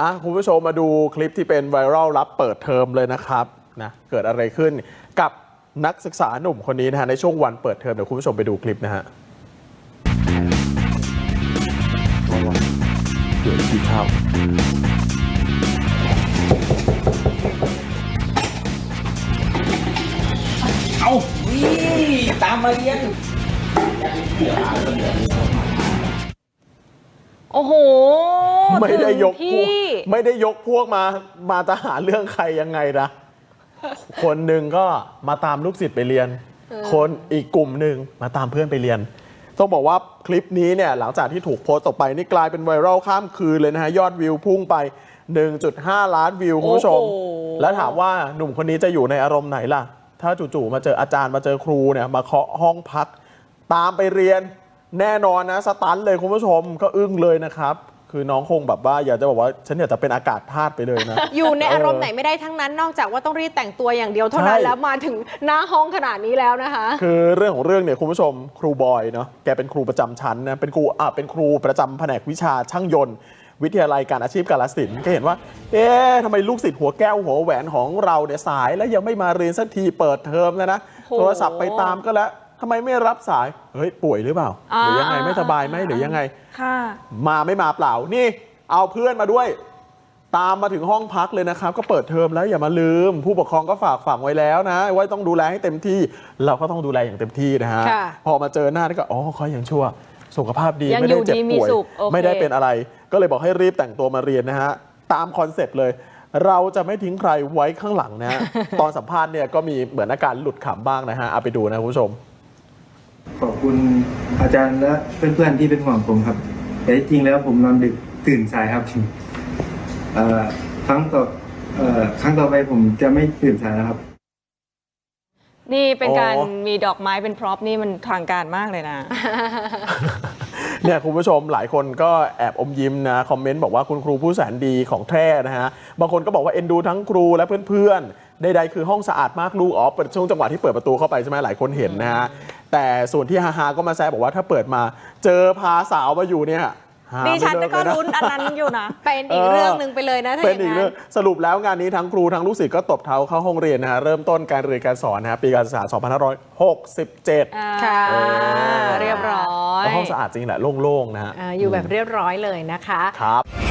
อะคุณผู้ชมมาดูคลิปที่เป็นไวรัลรับเปิดเทอมเลยนะครับนะเกิดอะไรขึ้นกับนักศึกษาหนุ่มคนนี้นะฮะในช่วงวันเปิดเทอมเดี๋ยวคุณผู้ชมไปดูคลิปนะฮะเดี๋ยวขี้ข้าวเอาวิ่ตามมาเรียน โอ้โหไม่ได้ยกถึงพวกที่ไม่ได้ยกพวกมามาจะหาเรื่องใครยังไงนะคนหนึ่งก็มาตามลูกศิษย์ไปเรียน คนอีกกลุ่มหนึ่งมาตามเพื่อนไปเรียน ต้องบอกว่าคลิปนี้เนี่ยหลังจากที่ถูกโพสต์ออกไปนี่กลายเป็นไวรัลข้ามคืนเลยนะฮะ ยอดวิวพุ่งไป 1.5 ล้านวิวคุณผู้ชมโอ้โหแล้วถามว่าหนุ่มคนนี้จะอยู่ในอารมณ์ไหนล่ะ ถ้าจู่ๆมาเจออาจารย์มาเจอครูเนี่ยมาเคาะห้องพัก ตามไปเรียน แน่นอนนะสตันเลยคุณผู้ชมก็อึ้งเลยนะครับ คือน้องคงแบบว่าอยากจะบอกว่า ฉันอยากจะเป็นอากาศธาตุไปเลยนะ อยู่ในอารมณ์ไหนไม่ได้ทั้งนั้น นอกจากว่าต้องรีบแต่งตัวอย่างเดียวเท่านั้นใช่ แล้วมาถึงหน้าห้องขนาดนี้แล้วนะคะ คือเรื่องของเรื่องเนี่ยคุณผู้ชมครูบอยเนาะแกเป็นครูประจำชั้นนะเป็นครูอะเป็นครูประจำแผนกวิชาช่างยนต์ วิทยาลัยการอาชีพกาลสินธุ์ก็เห็นว่า เอ๊ะทำไมลูกศิษย์หัวแก้วหัวแหวนของเราเนี่ยสายแล้วยังไม่มาเรียนสักทีเปิดเทอมแล้วนะโอ้โหโทรศัพท์ไปตามก็แล้ว ทำไมไม่รับสาย เฮ้ย ป่วยหรือเปล่า หรือยังไงอ่าไม่สบายไหมหรือยังไงค่ะมาไม่มาเปล่า นี่ เอาเพื่อนมาด้วย ตามมาถึงห้องพักเลยนะครับ ก็เปิดเทอมแล้วอย่ามาลืม ผู้ปกครองก็ฝากฝังไว้แล้วนะ ว่าต้องดูแลให้เต็มที่ เราก็ต้องดูแลอย่างเต็มที่นะฮะค่ะพอมาเจอหน้านี่ก็ อ๋อเขายังชั่ว สุขภาพดียังไม่ได้เจ็บอยู่ดีมีป่วยสุขโอเคไม่ได้เป็นอะไร ก็เลยบอกให้รีบแต่งตัวมาเรียนนะฮะ ตามคอนเซ็ปต์เลยเราจะไม่ทิ้งใครไว้ข้างหลังนะฮะตอนสัมภาษณ์เนี่ยก็มีเหมือนอาการหลุดขำบ้างนะฮะ เอาไปดูนะคุณผู้ชม ขอบคุณอาจารย์และเพื่อนๆที่เป็นห่วงผมครับ แต่ที่จริงแล้วผมนอนดึกตื่นสายครับเอ่อครั้งต่อเอ่อครั้งต่อไปผมจะไม่ตื่นสายนะครับ นี่เป็นการอ๋อมีดอกไม้เป็นพร็อพนี่มันทางการมากเลยนะ เนี่ยคุณผู้ชมหลายคนก็แอบอมยิ้มนะ คอมเมนต์บอกว่าคุณครูผู้แสนดีของแท้นะฮะ บางคนก็บอกว่าเอ็นดูทั้งครูและเพื่อนๆใดๆคือห้องสะอาดมากลูกอ๋อเปิดช่วงจังหวะที่เปิดประตูเข้าไปใช่ไหมหลายคนเห็นนะฮะ แต่ส่วนที่ฮาๆก็มาแซวบอกว่าถ้าเปิดมาเจอพาสาวมาอยู่เนี่ยหาดิไม่ฉันเลิก็เลยะลุ้นอันนั้นอยู่นะ เป็นอีกเออเรื่องหนึ่งไปเลยนะถ้าอเป็นย่างอีกนั้เรื่อน งสรุปแล้วงานนี้ทั้งครูทั้งลูกศิษย์ก็ตบเท้าเข้าห้องเรียนนะฮะเริ่มต้นการเรียนการสอนนะฮะปีการศึกษา 2567 อ่าค่ะเออเรียบร้อยแล้วห้องสะอาดจริงแหละโล่งๆนะฮะอ่าอยู่แบบเรียบร้อยเลยนะคะ ครับ